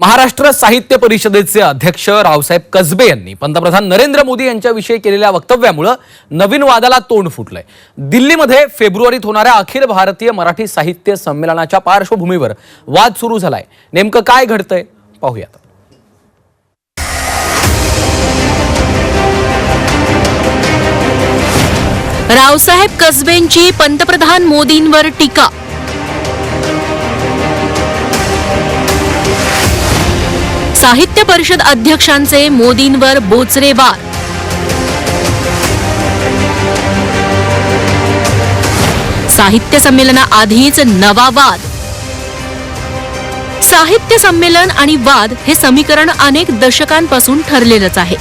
महाराष्ट्र साहित्य परिषदेचे अध्यक्ष रावसाहेब कसबे यांनी पंतप्रधान नरेंद्र मोदी यांच्याविषयी केलेल्या वक्तव्यामुळं नवीन वादाला तोंड फुटलंय. दिल्लीमध्ये फेब्रुवारीत होणाऱ्या अखिल भारतीय मराठी साहित्य संमेलनाच्या पार्श्वभूमीवर वाद सुरू झालाय. नेमकं काय घडतंय? पाहूयात. रावसाहेब कसबेंची पंतप्रधान मोदींवर टीका साहित्य परिषद अध्यक्षांचे मोदींवर बोचरे वार साहित्य संमेलनाआधीच नवा वाद. साहित्य संमेलन आणि वाद हे समीकरण अनेक दशकांपासून ठरलेलंच आहे.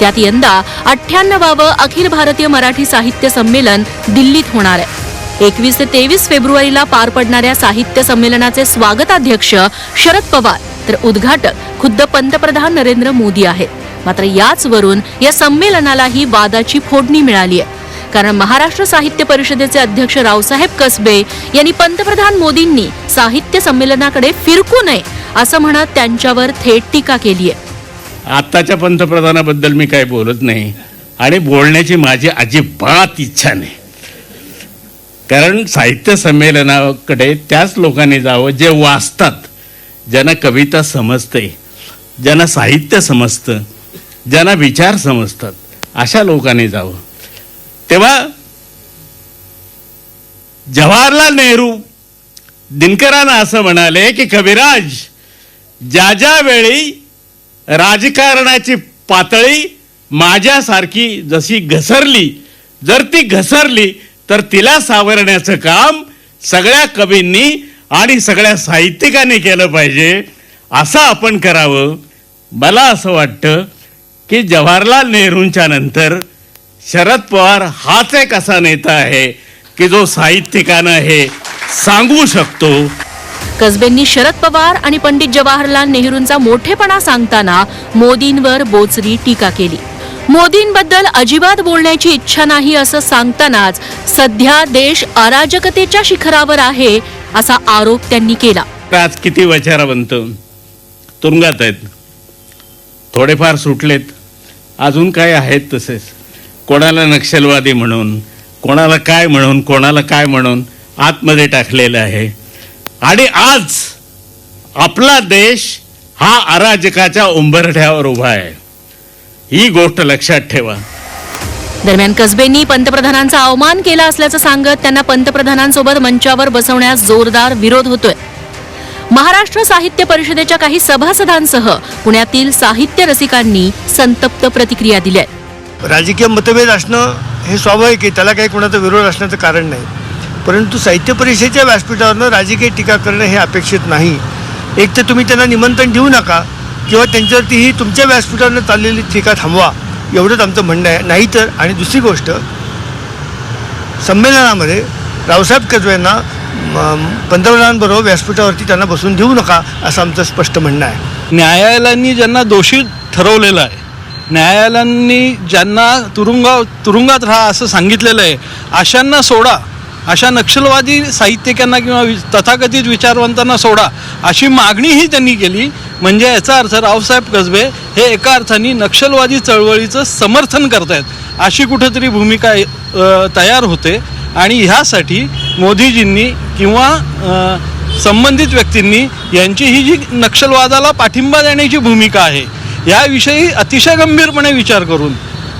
त्यात यंदा अठ्ठ्याण्णवावं अखिल भारतीय मराठी साहित्य संमेलन दिल्लीत होणार आहे. एकवीस ते तेवीस फेब्रुवारीला पार पडणाऱ्या साहित्य संमेलनाचे स्वागताध्यक्ष शरद पवार. तर उद्घाटक खुद्द पंतप्रधान नरेंद्र मोदी आहेत. मात्र याचवरून या संमेलनालाही वादाची फोडणी मिळाली आहे. कारण महाराष्ट्र साहित्य परिषदेचे अध्यक्ष रावसाहेब कसबे यांनी पंतप्रधान मोदींनी साहित्य संमेलनाकडे फिरकू नये असं म्हणत त्यांच्यावर थेट टीका केली आहे. आत्ताच्या पंतप्रधानाबद्दल मी काही बोलत नाही आणि बोलण्याची माझी अजिबात इच्छा नाही. कारण साहित्य संमेलनाकडे त्याच लोकांनी जावं जे वाचतात. ज्यांना कविता समजते ज्यांना साहित्य समजतं ज्यांना विचार समजतात अशा लोकांनी जावं. तेव्हा जवाहरलाल नेहरू दिनकरांना असं म्हणाले की कविराज ज्या ज्या वेळी राजकारणाची पातळी माझ्यासारखी जशी घसरली जर ती घसरली तर तिला सावरण्याचं काम सगळ्या कवींनी आणि सगळ्या साहित्यिकाने केलं पाहिजे असं आपण करावं. मला असं वाटतं की जवाहरलाल नेहरूंच्या नंतर शरद पवार हाच एक असा नेता आहे की जो साहित्यिकानं हे सांगू शकतो. कसबेंनी शरद पवार आणि पंडित जवाहरलाल नेहरूंचा मोठेपणा सांगताना मोदींवर बोचरी टीका केली. मोदींबद्दल अजिबात बोलण्याची इच्छा नाही असं सांगतानाच सध्या देश अराजकतेच्या शिखरावर आहे असा आरोप त्यांनी केला. आज किती वचारा बनतो तुरुंगात आहेत. थोडेफार सुटलेत. अजून काय आहेत तसेच. कोणाला नक्षलवादी म्हणून कोणाला काय म्हणून कोणाला काय म्हणून आतमध्ये टाकलेलं आहे. आणि आज आपला देश हा अराजकाच्या उंबरठ्यावर उभा आहे. ही गोष्ट लक्षात ठेवा. दरम्यान कसबेंनी पंतप्रधानांचा अवमान केला असल्याचं सांगत त्यांना पंतप्रधानांसोबत मंचावर बसवण्यास जोरदार विरोध होतोय. महाराष्ट्र साहित्य परिषदेच्या काही सभासदांसह पुण्यातील साहित्य रसिकांनी संतप्त प्रतिक्रिया दिल्या. राजकीय मतभेद असणं हे स्वाभाविक आहे. त्याला काही कोणाचा विरोध असण्याचं कारण नाही. परंतु साहित्य परिषदेच्या व्यासपीठावरनं राजकीय टीका करणं हे अपेक्षित नाही. एक तर तुम्ही त्यांना निमंत्रण देऊ नका किंवा त्यांच्यावरती ही तुमच्या व्यासपीठावरनं चाललेली टीका थांबवा. एवढंच आमचं म्हणणं आहे. नाही तर आणि दुसरी गोष्ट संमेलनामध्ये रावसाहेब कसबे यांना पंतप्रधानांबरोबर व्यासपीठावरती त्यांना बसून देऊ नका असं आमचं स्पष्ट म्हणणं आहे. न्यायालयांनी ज्यांना दोषी ठरवलेलं आहे न्यायालयांनी ज्यांना तुरुंगा तुरुंगात राहा असं सांगितलेलं आहे अशांना सोडा. अशा नक्षलवादी साहित्यिकांना किंवा वि- तथाकथित विचारवंतांना सोडा अशी मागणीही त्यांनी केली. म्हणजे याचा अर्थ रावसाहेब कसबे हे एका अर्थाने नक्षलवादी चळवळीचं समर्थन करतायत अशी कुठंतरी भूमिका तयार होते. आणि ह्यासाठी मोदीजींनी किंवा संबंधित व्यक्तींनी यांची ही जी नक्षलवादाला पाठिंबा देण्याची भूमिका आहे याविषयी अतिशय गंभीरपणे विचार करून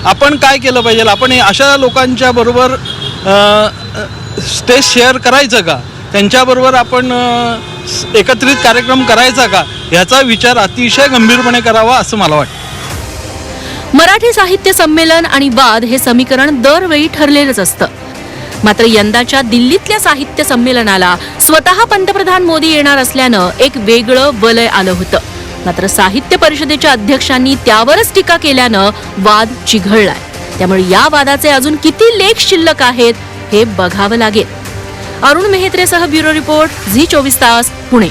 आपण काय केलं पाहिजे? आपण हे अशा लोकांच्या बरोबर स्टेज शेअर करायचं का? त्यांच्याबरोबर आपण एकत्रित कार्यक्रम करायचा का? याचा विचार अतिशय गंभीरपणे करावा असं मला वाटतं. मराठी साहित्य संमेलन आणि वाद हे समीकरण दरवेळी ठरलेलंच असतं. मात्र यंदाच्या दिल्लीतल्या साहित्य संमेलनाला स्वतः पंतप्रधान मोदी येणार असल्यानं एक वेगळं वलय आलं होतं. मात्र साहित्य परिषदेच्या अध्यक्षांनी त्यावरच टीका केल्यानं वाद चिघळलाय. त्यामुळे या वादाचे अजून किती लेख शिल्लक आहेत हे बघावं लागेल. अरुण मेहत्रेसह ब्युरो रिपोर्ट झी चोवीस तास पुणे.